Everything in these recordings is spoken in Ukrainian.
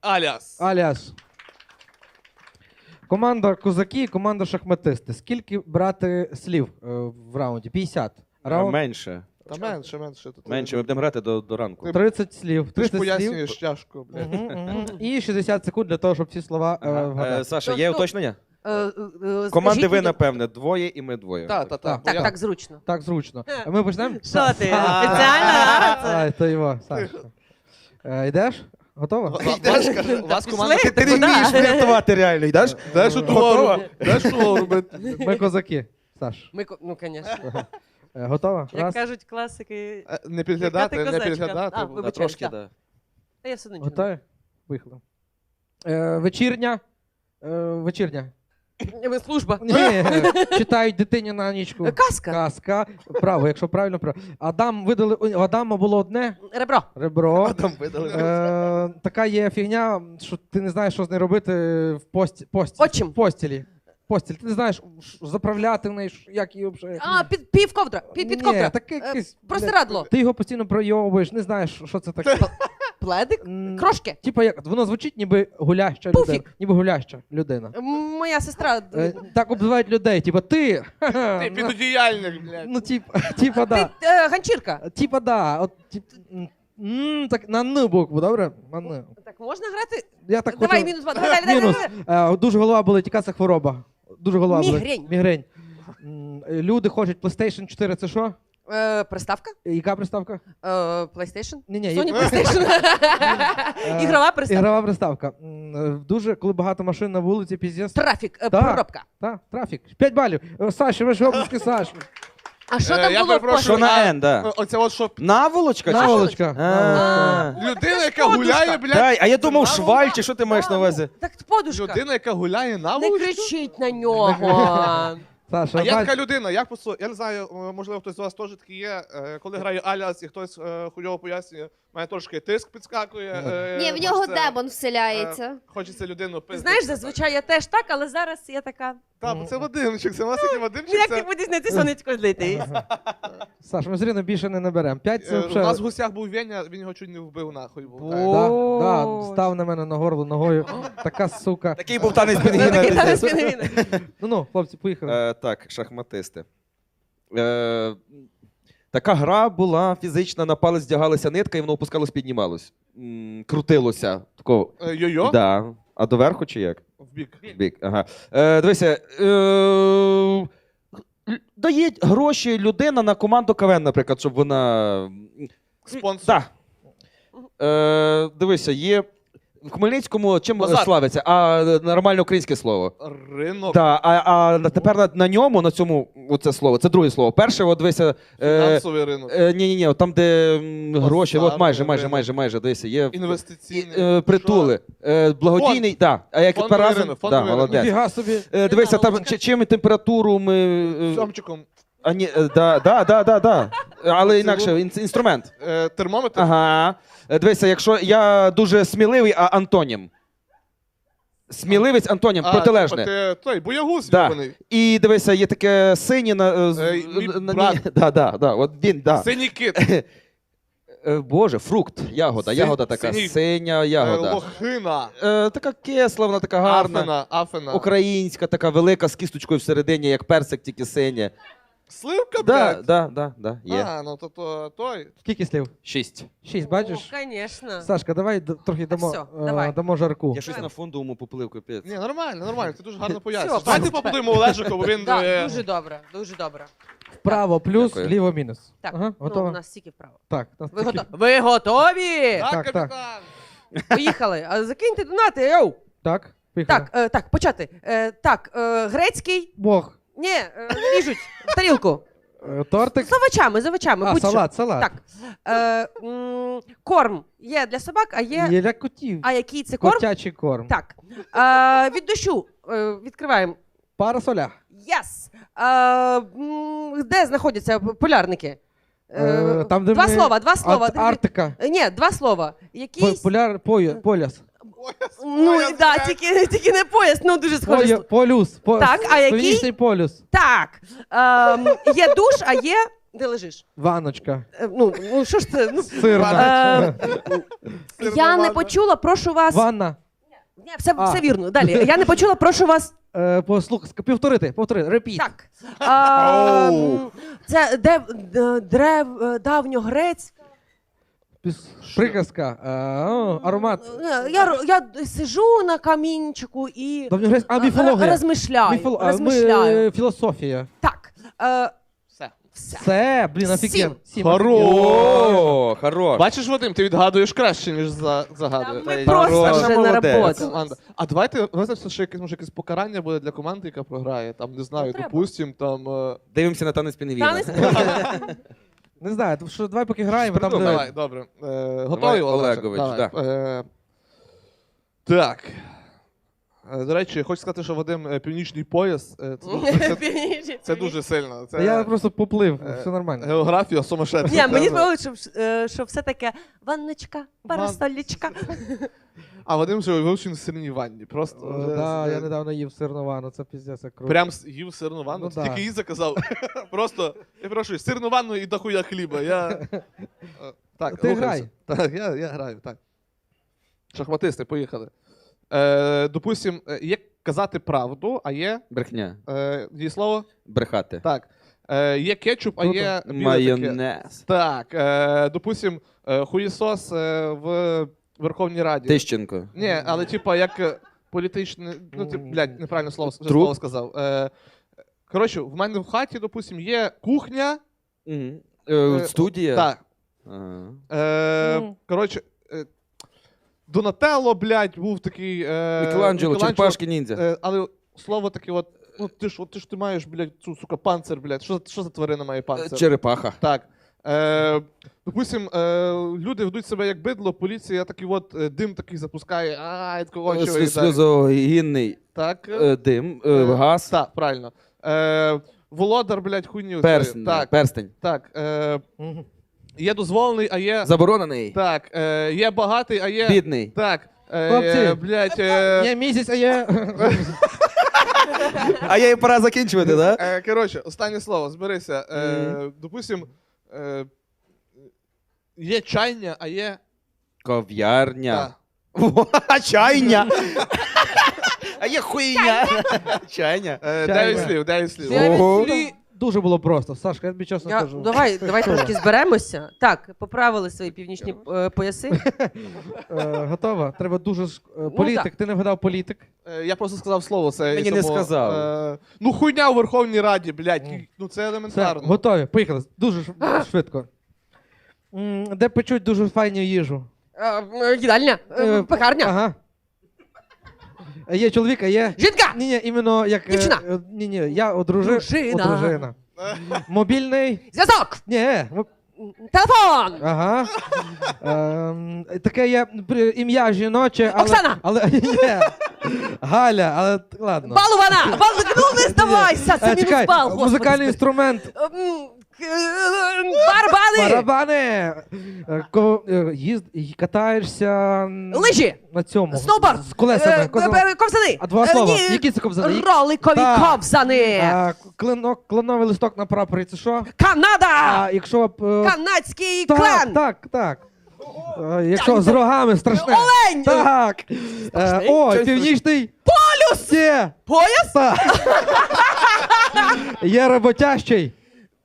Аляс. Аляс. Команда козаки, команда шахматисти. Скільки брати слів е, в раунді? 50. Раунд Менше. Та менше, менше. Тут Менше, ми будемо грати до, до ранку. 30 слів. Ти ж 30 слів. пояснюєш тяжко, блядь. Мгм, мгм. І 60 секунд для того, щоб всі слова е, Ага. Е, вгадати. Саша, є уточнення? Е, е, е, Команди ви, мені- напевне, двоє і ми двоє. Та, та, та. Так, так, зручно. Так, зручно. А Ми почнемо? Що ти? Спеціально? Це- Ай, то його, Саша. Е, Йдеш? Готова? Вас, каже, вас команда. Ти не вмієш врятувати реально, йдеш? Готова? Де ж робити? Ми козаки. Саш, Ми, ко- ну, звісно. е, готова? Як Раз. кажуть класики, Е, Не підглядати, Яка ти не козачка? підглядати. А, бо- вибач. Трошки, так. да. та я все одно нічого. Готові? Поїхали. Е, вечірня. Е, вечірня. Ви служба. Ні, читають дитині на нічку. Казка. Казка. Право, якщо правильно, право. Адам видали. у Адама було одне Ребро. ребро. Там видали. Е, така є фігня, що ти не знаєш, що з нею робити в пості, пості, Отчим. в постілі. Постіль. Ти не знаєш, ш- заправляти в неї, ш- як її взагалі. А, під, пів ковдра. Під, під Ні, ковдра. таке Е, якесь, Простирадло. Ти його постійно пройовуєш, не знаєш, що це таке. Пледик. М, Крошки. Типа, як воно звучить, ніби гуляща Пуфік. людина. Ніби гуляща людина. М, Моя сестра. Е, так обзивають людей, типа ти. ха-ха, Ти ну, підодіяльник, блядь. Ну, тип, типа, Ти е, ганчірка. Типа, да. От, тип, м, м, так, на Н букву, добре? На Н. Так можна грати? Я так Давай хочу... мінус два. Давай, далі, Мінус. далі. Е, дуже голова болить, яка це хвороба? Дуже голова болить. Мігрень. Мігрень. М, Люди хочуть PlayStation 4, це що? Е, Приставка. Яка приставка? Е, PlayStation. Ні, ні, Sony PlayStation. Е, Ігрова приставка. Ігрова приставка. М, е, Дуже, коли багато машин на вулиці, піздець. Трафік. е, Так. Пробка. Та, трафік. 5 балів. Е, Саші, ви ж обласки Саші. А що Е, там я було в перепрошую, Що пошуку? на Н, да. О- Оце от що Наволочка? чи що? Наволочка. А. Наволочка. людина, яка гуляє, блядь. Дай, а я думав, шваль, чи що ти маєш на увазі? Так подушка. Людина, яка гуляє на Не вулиці. кричіть на нього. Саша, А я така людина, як посо... я не знаю, можливо, хтось з вас теж такий є. е, Коли грає Аляс і хтось е, хуйово пояснює, мене трошки тиск підскакує. е, Ні, в нього хочеться- демон вселяється. е, Хочеться людину Ти пиздити. знаєш, зазвичай я теж так, але зараз я така. Так, бо це Вадимчик, це у нас такий Вадимчик. Як ти Це... будеш на це сонечко злити? Саш, ми все рівно більше не наберемо. 5 це Е, У нас в гостях був Веня, він його чуть не вбив нахуй. Був, так. Да, да, Боже. став на мене на горло ногою. Така сука. Такий був танець Такий Бенгіна. танець пінгвіна. Ну ну, хлопці, поїхали. Так, шахматисти. Е, Така гра була фізична, на палець вдягалася нитка, і воно опускалось, піднімалось. М, Крутилося. Тако, Е, Йо-йо? да. А доверху чи як? В бік. В Бік. Ага. Е, дивися. Е, дає гроші людина на команду КВН, наприклад, щоб вона. Спонсор. Так. Е, дивися, є. В Хмельницькому чим Базар. славиться? А е, нормальне українське слово. Ринок. Так, а, а на- тепер на, на ньому, на цьому, оце слово, це друге слово. Перше, от дивися. Е, Фінансовий ринок. е, ні, ні, ні, там, де м, гроші, Базар, от майже, майже, ринок. майже, майже, дивися, є Інвестиційний. е, притули. Е, благодійний, так. А як Фондовий тепер разом. ринок, Да, ринок. молодець. Ніфіга собі. Е, дивися, там чи- чим температуру ми. е, Сьомчиком. А ні, е, да, да, да, да, да. Але інакше, ін- інструмент. Е, термометр. Ага. Е, Дивися, якщо я дуже сміливий, а антонім. Сміливець антонім, А, протилежне. типа, ти той, боягуз Да. І дивися, є таке синє на. з- Е, мій на- на- брат. ні, Да, да, да, от він, да. Синій кит. Е, Боже, фрукт, ягода, Син- ягода така, синій. синя Е, ягода. Лохина. Е, така кисла, вона така гарна. Афена. Афена. Українська, така велика з кісточкою всередині, як персик, тільки синя. Сливка, Да, блядь. да, да, да, є. А, ну то, то той. Скільки слів? Шість. Шість, бачиш? Звісно. Сашка, давай д- трохи дамо, всьо, е, давай. дамо жарку. Я щось на фондовому поплив, капець. Ні, нормально, нормально, ти дуже гарно пояснюєш. Всьо, Давайте супер. Олежику, бо він... Да, е, Дуже добре, дуже добре. Вправо плюс, Дякую. ліво мінус. Так, Ага, ну, у нас стільки вправо. Так, нас Ви, такі- гото... Ви готові? Так, Так, так. капітан. Поїхали. А закиньте донати, йоу! Так, поїхали. Так, е, так, почати. Е, так, е, грецький. Бог. Ні, е, ріжуть в тарілку. Е, Тортик. З овочами, з овочами. А, будь-що. салат, салат. Так. Е, м, корм є для собак, а є. Є для котів. А який це корм? Котячий корм. Так. Е, від дощу. Е, відкриваємо. Парасоля. Yes. Е, м, де знаходяться полярники? Е, Е, там, де два ми- слова, два слова. Ар- Арктика. Е, Ні, два слова. По- Поляр, пою, поляс. Ну, Пояс, да, тільки, тільки не пояс, ну дуже схоже. Полю, полюс. По, Так, а який? Полюс. Так. Ем, є душ, а є Де лежиш? Ванночка. Е, Ну, ну що ж це? Ну, Сирна. Е, я не почула, прошу вас. Ванна. Ні, все, А. все вірно. Далі. Я не почула, прошу вас. Е, послух, ск- повторити, повторити. Репіт. Так. А, Оу. це де, древ давньогрець. Піс- Приказка. О, аромат. Е, Я, ро- я сижу на камінчику і А, міфологія. розмишляю. Міфол- а, ми, розмишляю. е, Філософія. Так. Е, Все. все. Це, блін, Сім. офіген. Сім. Хорош. О, хорош. Бачиш, Вадим, ти відгадуєш краще, ніж за, загадуєш. Ми Та просто хорош. вже Молодець. наработали. Команда. А давайте визначимо, що якесь може якесь покарання буде для команди, яка програє. Там не знаю, Ну, треба. допустим, там. е, Дивимося на танець пінгвіна. Танець пінгвіна. Не знаю, тому що давай поки граємо, там буде... Давай, добре. Е, готові, Олегович, Давай, да. Е, так. Е, До речі, хочу сказати, що Вадим е, північний пояс. е, Це, дуже- це, це дуже сильно. Це Я просто поплив, е, все нормально. Географія сумасшедша. Ні, мені Це- сподобалося, що, е, що все таке ванночка, парасолічка. А Вадим вже вивчив сирній ванні. Просто. Да, я недавно їв сирну ванну, це піздець як круто. Прям їв сирну ванну. Ну Ти да. Тільки її заказав. Просто, я прошу, сирну ванну і дохуя хліба. Я... Е, Так, Ти рухаємося. Так, я, я граю, так. Шахматисти, поїхали. Е, допустим, е, є казати правду, а є Брехня. е, її слово. Брехати. Так. Е, є кетчуп, а Круто. є біле таке. Майонез. Так. Е, допустим, е, хуєсос е, в Верховній Раді. Тищенко. Ні, але типа як е, політичне. Ну, ти, блядь, неправильно слово, вже Труп? слово сказав. Е, коротше, в мене в хаті, допустим, є кухня. Е, Е, Студія. Так. Ага. Е, Мгм. коротше, Донателло, блядь, був такий. Е, Мікеланджело, Черепашки ніндзя. Е, але слово таке, от. Ну, ти ж, от, ти ж ти маєш, блядь, цю, сука, панцир, блядь. Що, за- що за тварина має панцир? Черепаха. Так. Е, допустим, е, люди ведуть себе як бидло, поліція такий от е, дим такий запускає, а, такого Слю- чого Сльозогінний Так. е, дим, е, Е, газ, Так, правильно. Е, володар, блядь, хуйню. перстень. Так, перстень. так. Е, Мгм. Є дозволений, а є. Заборонений. Так, е, є багатий, а є. Бідний. Так. Е, Хлопці. блядь, е, Є місяць, а є... А я і пора закінчувати, так? е, коротше, останнє слово, зберися. Е, допустим, е, є чайня, а є. Ков'ярня. Так. Чайня. А є хуйня. Чайня. Е, Чайня. дев'ять слів, дев'ять слів. Дев'ять Ого. слів. Дуже було просто. Сашка, я тобі чесно Я, кажу. давай, давай трошки зберемося. Так, поправили свої північні е, пояси. Е, готова? Треба дуже... ж- е, Політик, так. ти не вгадав політик. Е, Я просто сказав слово, це. Мені і не сказав. Е, ну, хуйня у Верховній Раді, блядь. Ну це Все, елементарно. готові. Поїхали. Дуже ш- швидко. М, Де печуть дуже файну їжу? Е, Їдальня, е, Е, пекарня, Ага. Е, Є чоловік, а є. жінка, Ні, ні, іменно як. е, Дівчина. е, Ні, ні, я одружи... Дружина. одружина. Мобільний. зв'язок, Ні. м- телефон, Ага. Ем, таке є при- ім'я жіноче, але. Оксана. Але ні. Галя, але т- ладно. балувана, бал... ну не здавайся, це Е, мінус чекай, бал, господи. музикальний інструмент. М, к- е, Барабани, Барабани. Е, ко- е, Їзд, і катаєшся лижі, на цьому. сноуборд, З колесами. е, коза- е, ковзани, А два Е, слова. ні, Які це ковзани? Роликові Так. ковзани, А, клинок, клоновий листок на прапорі, це що? Канада, А якщо е, канадський так, клен, так, так. Е, Якщо з рогами страшне. олень, Так. Е, Страшний? О, Щось північний. Полюс! Є. пояс, Так. Є роботящий.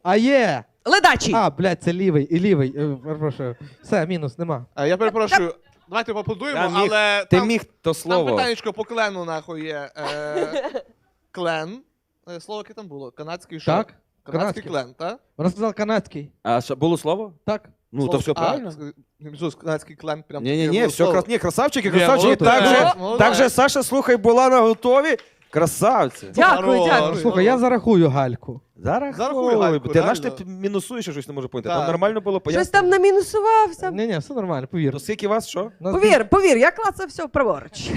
А є. ледачий. А, блядь, це лівий і лівий. Е, Перепрошую. Все, мінус, нема. Е, Я перепрошую. Давайте поаплодуємо, міг- але Ти там, міг то там слово. по клену нахуй є. Е, клен. Е, Слово яке там було? Канадський що? Так. Канадський Канадський. клен, так? Вона сказала канадський. А що, було слово? Так. Ну, Слово- то все А, правильно. не канадський клен прям. Ні, ні, таке ні, було все слово. крас... ні, красавчики, Ні, красавчики. молодець, Так же, молодець. так же, Саша, слухай, була на готові. Красавці. Дякую, дякую. Слухай, я зарахую гальку. Зараз Зарахуй гальку, Ти наш реально. ти мінусуєш, я щось не можу поняти. Так. Там нормально було Щось там намінусувався. Ні, ні, все нормально, повір. То скільки вас що? Нас Повір, повір, я клацав все праворуч.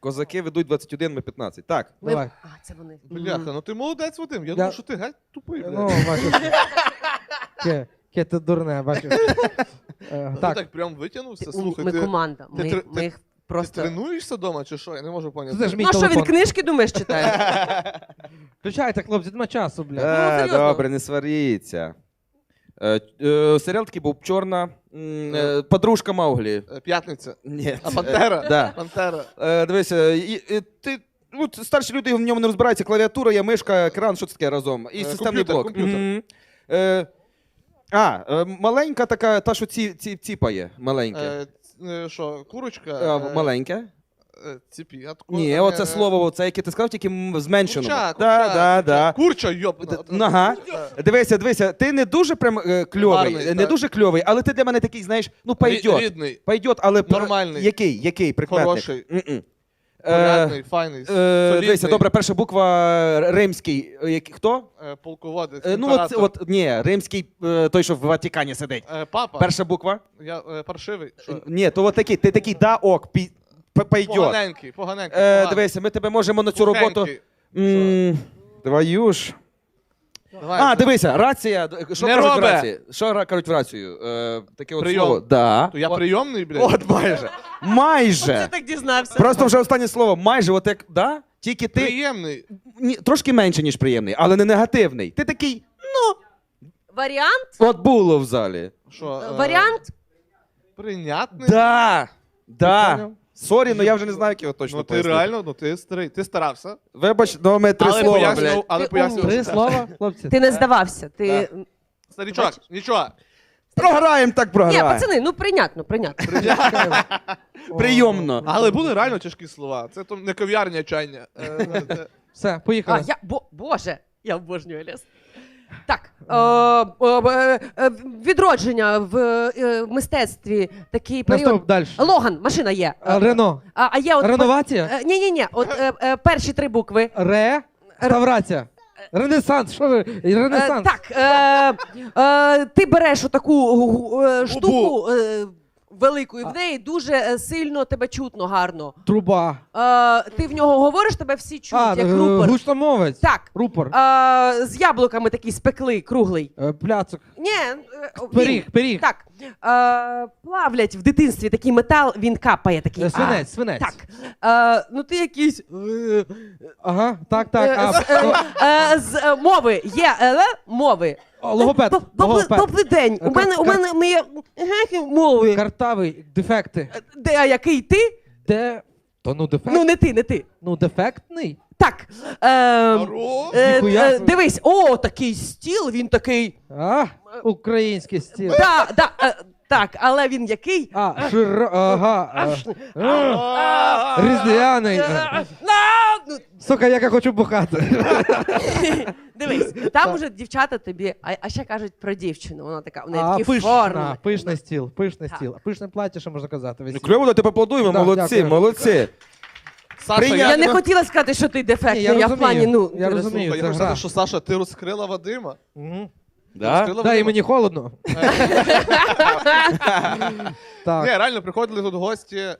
Козаки ведуть 21, ми 15. Так. Ми- Давай. А, це вони. Бляха, ну ти молодець, Вадим. Я Я- думав, що ти геть тупий. Ну, бачиш. Ке, ке ти дурне, бачиш. Е, Ну, ти Так, так прям витягнувся. Слухай, ми ти, команда. Ми, тр- ми ти- їх ти тренуєшся вдома чи що? Я не можу поняти. це ж мій Ну а що він телефон. книжки думаєш читає? Включайте, хлопці, нема часу, блядь. Е, серйозно. Добре, не сваріться. Е, е, серіал такий був чорна. м, е, подружка Мауглі. Е, П'ятниця. Ні. А Пантера? Е, да. Пантера. Е, дивися, і, і, ти. Ну, старші люди в ньому не розбираються. Клавіатура, є мишка, екран, що це таке разом. І Е, системний комп'ютер, блок. комп'ютер. Мгм. Е, а, е, маленька така, та, що ці, ці, ціпає. Маленьке. Е, Що, курочка? Е, Е, маленьке? е, таку- Ні, е, оце е, слово, оце, яке ти сказав, тільки зменшено. Курча, Да, курча, да, да. Курча, йобна. Ага. Дивися, дивися, ти не дуже прям е, кльовий, Гарний, не так. дуже кльовий, але ти для мене такий, знаєш, ну пайдет, Рідний, Пойдет, але пр- Нормальний. Який? Який? Прикметник? Хороший. М-м. Е, порядний, файний, е, солідний, Дивися, добре, перша буква е, римський. Як- Хто? е, полководець, Е, Ну, от, імператор. от, ні, римський, е, той, що в Ватикані сидить. Е, Папа. Перша буква? Я е, паршивий. Що? Е, Ні, то от такий, ти такий, да, ок, пі, п- пойдет. Поганенький, поганенький. Е, поганий. дивися, ми тебе можемо на цю роботу. Сухенький. М, Твою ж. Давай, А, дивися, рація. Що Не кажуть в робе. рації? Що ра- кажуть в рацію? Е, таке от Прийом. слово. Да. То я От- прийомний, блядь? От майже. Ти Майже. так дізнався. Просто вже останнє слово. Майже, от як, да? Тільки ти Приємний. ні, трошки менше, ніж приємний, але не негативний. Ти такий, Варіант? от було в залі. Що? е, Варіант? Прийнятний? Да. Да. поняв? Сорі, ну я вже не знаю, як його точно Ну ти пояснити. реально, ну ти старий, ти старався. Вибач, ну ми три але слова, пояснював, блядь. але пояснював. Три слова, хлопці. Ти не здавався. Ти... Старічок, нічого. Програємо так Ні, програємо. пацани, ну прийнятно, прийнятно. Прийомно. Але були реально тяжкі слова. Це то не кав'ярня чайня. Е, е, е. Все, А, поїхали. я, бо, боже, я обожнюю ліс. Так, е, е, е, відродження в е, мистецтві такий період. Наступ далі. Логан, машина є. Рено. А, а є от Реновація? Ні, ні, ні. От е, е, перші три букви. Ре. Ставрація. Ренесанс. Що ви? Е, Ренесанс. так, е, е, ти береш отаку е, штуку е, велику, і в неї дуже е, сильно тебе чутно гарно. Труба. Е, ти в нього говориш, тебе всі чують, А, як е, рупор. гучномовець. Так. Рупор. Е, з яблуками такий спекли, круглий. Е, Пляцок. Ні, е, він- Пиріг, пиріг. Так. Е, плавлять в дитинстві такий метал, він капає такий. Е, а, Свинець, свинець. Так. Е, ну ти якийсь. е, Ага, так, так. е, А, з, е, е, з е, мови є е, мови. Логопед. Логопед. Добрий день. У Кар- мене у кар- мене ми є е, мови. Картавий, дефекти. Де а який ти? Де. То ну дефект. Ну не ти, не ти. Ну, дефектний. Так. Е, е, Ніхуя е, собі. дивись, о, такий стіл, він такий. А, український стіл. Да, да, е, так, але він який? А, широ, ага. А, Різдвяний. Е, на, ну, Сука, як я хочу бухати. Дивись, там уже дівчата тобі, а, а ще кажуть про дівчину. Вона така, у неї А, такі пишна, форми. пишний стіл, пишний Так. стіл. Пишне плаття, що можна казати. Ну, весілля. Кльово, давайте поаплодуємо, Да, молодці, дякую. молодці. Саша, я, Я не хотіла сказати, що ти Ні, я Я, в розумію, плані, ну я ти розумію. Слухай, я хочу сказати, що Саша, ти розкрила Вадима. Мгм. Да? Розкрила Да, і мені холодно. Так. Ні, реально приходили тут гості. Е,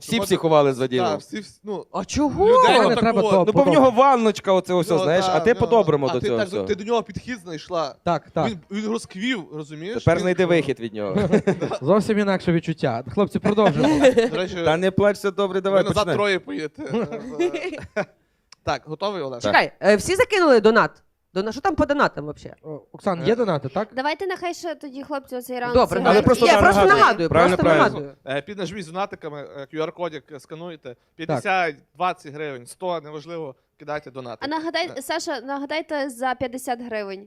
Всі приходили- психували з Так, всі, вс- ну, А чого? Людей Мене треба от. то- Ну, бо в нього ванночка, оце все, ну, знаєш, да, а ти да. по-доброму А до ти цього. так, всього. Ти до нього підхід знайшла. Так, так. Він, він розквів, розумієш? Тепер Він- знайди вихід від нього. Зовсім інакше відчуття. Хлопці, продовжуємо. До речі, Та не плач, все добре, ви давай назад почнемо. троє поїдете. Е, Так, готовий, Олег? Чекай, е, всі закинули донат? Дона, що там по донатам взагалі? О, Оксан, є донати, так? Давайте нехай ще тоді хлопці оцей раунд. Добре, зіграють. Але просто я да, просто нагадую. нагадую, Правильно, просто правильно. нагадую. Е, Піднажміть з донатиками, е, QR-кодик е, скануєте. 50, 20 гривень, 100, неважливо, кидайте донати. А нагадай, Саша, нагадайте за 50 гривень.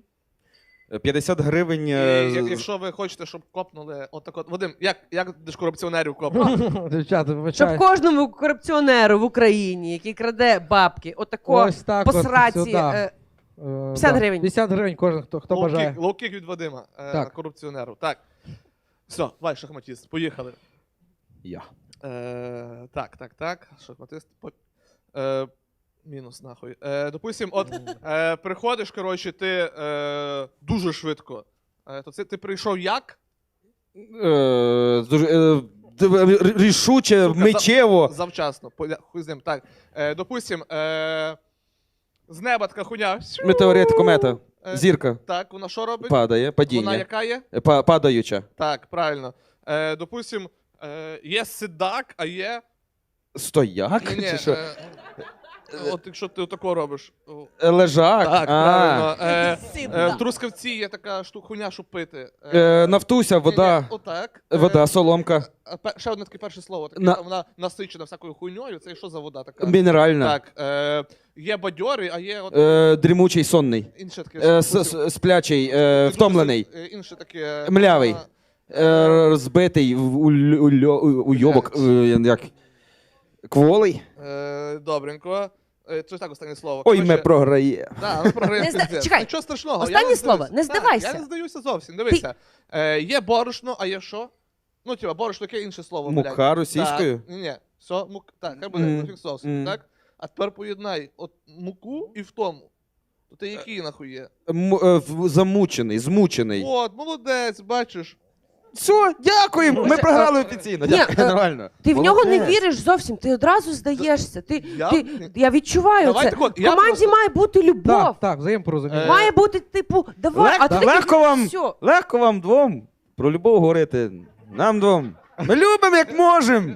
50 гривень. І, е, як- якщо ви хочете, щоб копнули, отак от. Вадим, як, як дешкорупціонерів копнули? Дівчата, Щоб вибачаю. кожному корупціонеру в Україні, який краде бабки, отако Ось так по от сраці. сюди. е, Е, 50 да. гривень. 50 гривень кожен, хто, хто бажає. Лоу-кік, від Вадима, е, Так. корупціонеру. Так. Все, давай, шахматіст, поїхали. Я. Е, так, так, так. Шахматист. по- Е, мінус нахуй. Е, допустим, от е, приходиш, коротше, ти е, дуже швидко. Е, то це ти прийшов як? Е, дуже, е, д- Рішуче, Сука, миттєво. Завчасно. Поля- Хуй з ним. Так. Е, допустим, е, з неба така хуйня. Метеорит, комета. Е, Зірка. Так, вона що робить? Падає, Вона падіння. яка є? Е, па- Падаюча. Так, правильно. Е, допустим, е, є сидак, а є. Стояк? Ні-ні, Чи що? е, От якщо ти отако робиш. О, Е, Лежак. Так, а. правильно. Е, е, в трускавці є така штука, хуйня, щоб пити. Е, Е, Нафтуся, ні-ні, вода. Отак. Е, Вода, соломка. а пе- Ще одне таке перше слово. Таке, На- Вона насичена всякою хуйньою. Це що за вода така? Мінеральна. Так. Е, є бадьорий, а є от Е, Дрімучий сонний. інше таке. Е, с- с- Сплячий, е, втомлений. Е, Інше таке. Млявий. а, Е, Розбитий, в- у, ль- у, льо- у, уйобок. е, Як? Кволий. Е, Добренько. Е, Це так останнє слово. Ой, ми Коротше, програє. Да, ми програємо Не зда- чекай. Нічого страшного. я Останнє не слово. здаюся. Не Так, здавайся. Я не здаюся зовсім. Дивися. Е, є борошно, а є що? Ну, типа, борошно, яке інше слово. блядь. Мука російською. Так, ні, ні. Все, мук, так, хай буде, Мгм. зафіксував собі, Мгм. так? А тепер поєднай от муку і в тому. То ти який нахуй є? М- е, в- Замучений, змучений. От, молодець, бачиш. Все, дякуємо. Ми Боже, програли офіційно. Ні, Дякую, е, нормально. Ти в нього не Молодець. віриш зовсім, ти одразу здаєшся. Ти, Я? ти, я відчуваю Давай це. так от, В команді просто- має бути любов. Так, так, взаємопорозуміння. Е, Має бути, типу, давай, Лег- а ти такий, легко вам, «Всьо». легко вам двом про любов говорити. Нам двом. Ми любимо, як можемо.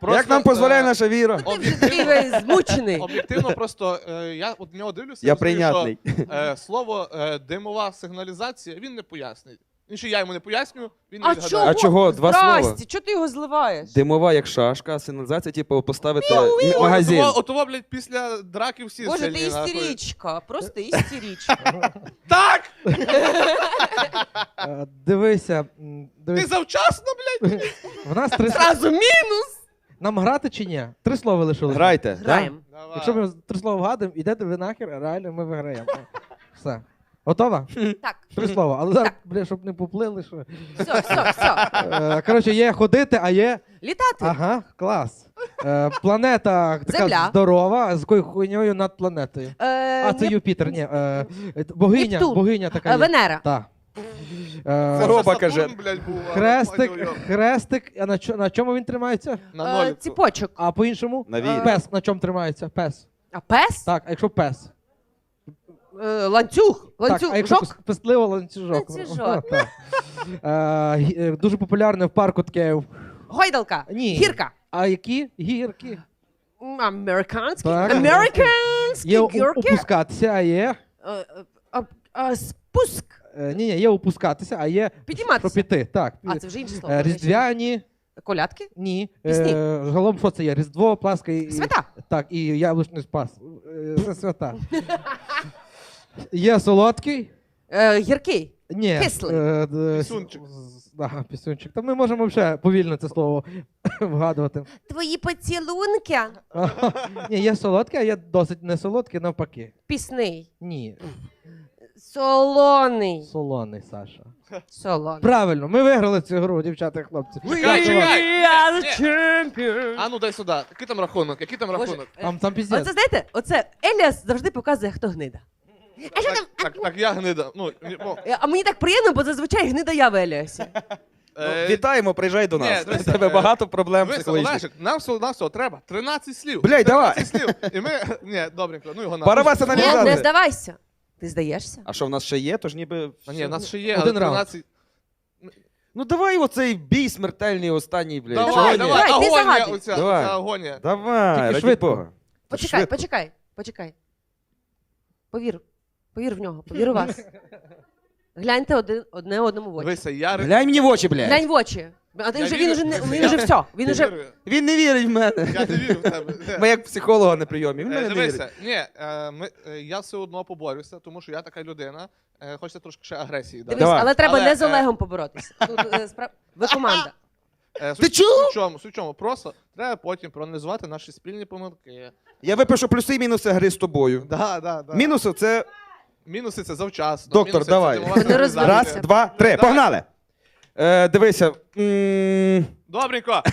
Просто, Як нам дозволяє е, наша віра. Ти вже такий весь змучений. Об'єктивно, просто е, я от в нього дивлюся. Я розумію, прийнятний. Що, е, слово е, димова сигналізація він не пояснить. Він ще я йому не поясню, він не А відгадає. чого? А чого? Два слова. Чого ти його зливаєш? Димова як шашка, а сигналізація, типу, поставити Ой, магазин. Отого, отого, блядь, після драки всі Боже, сильні, ти нахуй. істеричка, просто істеричка. Так! Е, Дивися, м, Ти дивись, завчасно, блядь! в нас три Зразу мінус. Нам грати чи ні? Три слова лишилось. Грайте. да? Граємо. Давай. Якщо ми три слова вгадуємо, ідете ви нахер, реально ми виграємо. Все. Готова? Так, Три слова. Але зараз, бля, щоб не поплили, що. все, все, все. Е, Коротше, є ходити, а є. Літати. Ага, клас. Е, Планета така Земля. здорова, з якою хуйньою над планетою. Е, А, це Неп- Юпітер, ні. Е, богиня, Нептун. богиня така. е, є. Венера. Так. Це Е, Сатурн, каже. блядь, був, а, Хрестик, ой-ой-ой. хрестик, а на, чо- на чому він тримається? На Е, ноліку. Ціпочок. А по-іншому? На війні. Пес на чому тримається? Пес. А пес? Так, а якщо пес? Е, Ланцюг. Так, Ланцюг. а якщо Жок? пестливо ланцюжок. Ланцюжок. Так. Е, гі- е, Дуже популярне в парку таке. Гойдалка. Ні. Гірка. А які? Гірки. М, Американські. Так. Американські Є у- гірки. опускатися, а є. Е, е, а- а, Спуск. Ні, ні, є опускатися, а є. Підійматися. Що піти. Так. А, це вже інше слово. Е, Різдвяні. Колядки? Ні. Пісні. Е, Загалом, що це є? Різдво, Пасха і. Свята. Так, і яблучний спас. Е, Це свята. Є солодкий. Е, Гіркий. Ні. Кислий. Е, д- Пісюнчик. з- Ага, пісюнчик. Та ми можемо вже повільно це слово вгадувати. Твої поцілунки. Ні, є солодке, а є досить не солодке, навпаки. Пісний. Ні, Солоний. солоний, Саша. Солоний. Правильно, ми виграли цю гру, дівчата і хлопці. Чекай, чекай. are the champions. А ну дай сюди. Який там рахунок? Який там Боже, рахунок? е, Там, там піздець. Оце знаєте, оце Еліас завжди показує, хто гнида. А що там? Так, так, я гнида. Ну, ні, ну, Е, А мені так приємно, бо зазвичай гнида я в Еліасі. е, Вітаємо, приїжджай до Ні, нас. У тебе е, багато проблем Дивися, психологічних. Олежик, нам всього на всього треба 13 слів. Блядь, давай. 13 слів. І ми. Ні, добренько, ну його на. Пора вас Ні, не здавайся. Ти здаєшся? А що в нас ще є, тож ніби. А ні, в нас ще є, Один але раунд. 13. Ну давай оцей бій смертельний останній, блядь. Давай, Чого ні? давай, Давай, ти агонія загадуй. оця, Давай. оця агонія. Давай, Тільки раді швидко. Бога. Почекай, Швидко. почекай, почекай. Повір. Повір в нього, повір у вас. Гляньте один, одне одному в очі. Дивися, я Глянь мені в очі, блядь. Глянь в очі. А ти Я вже, вірю. він вже, не- він вже все. Він вже... вірю. Він не вірить в мене. Я не вірю в тебе. Ми як психолога на прийомі. Він Е, мене не вірить. Дивися, ні, е, ми, е, я все одно поборюся, тому що я така людина. Е, Хочеться трошки ще агресії. дати. Дивись, Давай. але треба Але, не з е, Олегом поборотися. Тут е, справ... Ви команда. Е, Ти суть- чув? суть в чому? Суть в чому? Просто треба потім проаналізувати наші спільні помилки. Я випишу плюси і мінуси гри з тобою. Да, да, да. Мінуси це Мінуси це завчасно. Доктор, мінуси давай. Не раз, два, три. Давай. Погнали. Е, дивися. М, Добренько.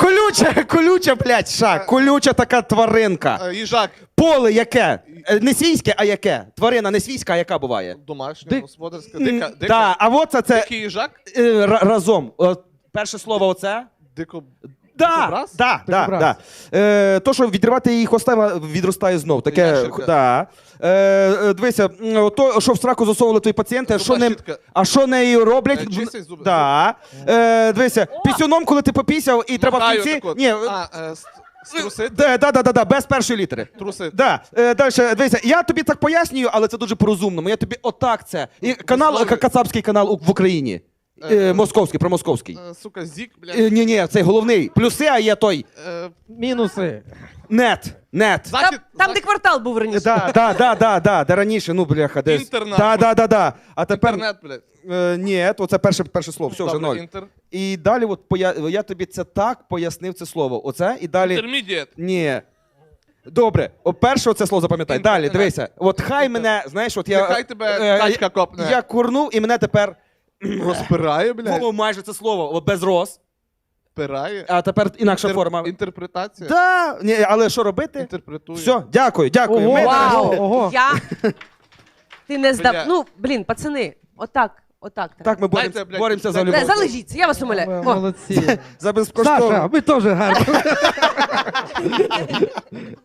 Колюча, колюча, блядь, ша, колюча така тваринка. Е, Їжак Поле яке? Е, Не свійське, а яке? Тварина не свійська, а яка буває? домашня, Дик- господарська, дика, дика, Да, а от це, це дикий їжак, е, ра- разом. Е, Перше слово оце. дико... Да, да, да, да. Е, то, що відривати її хвоста, відростає знов. Таке, Ящерка. да. Е, е, дивися, м, то, що в сраку засовували той пацієнти, а що щітка. а що нею роблять? Е, чистять зуби. Да. Е, дивися, пісюном, коли ти попісяв і треба в Махаю кінці. так. Ні, А, е, с- Струсити. Да, да, да, да, да, без першої літери. Трусити. Да, е, далі, дивися, я тобі так пояснюю, але це дуже по-розумному. Я тобі отак це. І канал, Висловлюй. Ка- Кацапський канал у- в Україні. Е, московський, про московський. Е, Сука, зік, Е, блядь. ні, ні, цей головний. Плюси, а є той. Е, Мінуси. Нет. Нет. Там, Захід. там, де квартал був раніше. Да, да, да, да, да, де раніше, ну, бляха, десь. Інтернет. Да, да, да, да. А тепер, Інтернет, блядь. е, ні, то це перше, перше слово, все, вже Добре, ноль. Інтер. І далі, от, поя... я тобі це так пояснив це слово. Оце, і далі. Інтермідієт. Ні. Добре, о, перше це слово запам'ятай. Інтер- Далі, дивися. От хай мене, знаєш, от я. Нехай тебе е, тачка копне. Я курнув, і мене тепер. Розпирає, блядь. Було майже це слово, без роз, Спирає. а тепер інакша Інтер- форма. Інтерпретація. Да, ні, але що робити? Інтерпретує. Все, дякую, дякую. Ого. Ми Вау! нарешті- Ого. Я... Ти не здав. Бля. Ну, блін, пацани, отак, отак. треба. Так, ми Дайте, боремося, блядь, боремося за любов. Де, Залежіться, я вас умоляю. О. Молодці. За безкоштовно. Саша, ми теж гарно.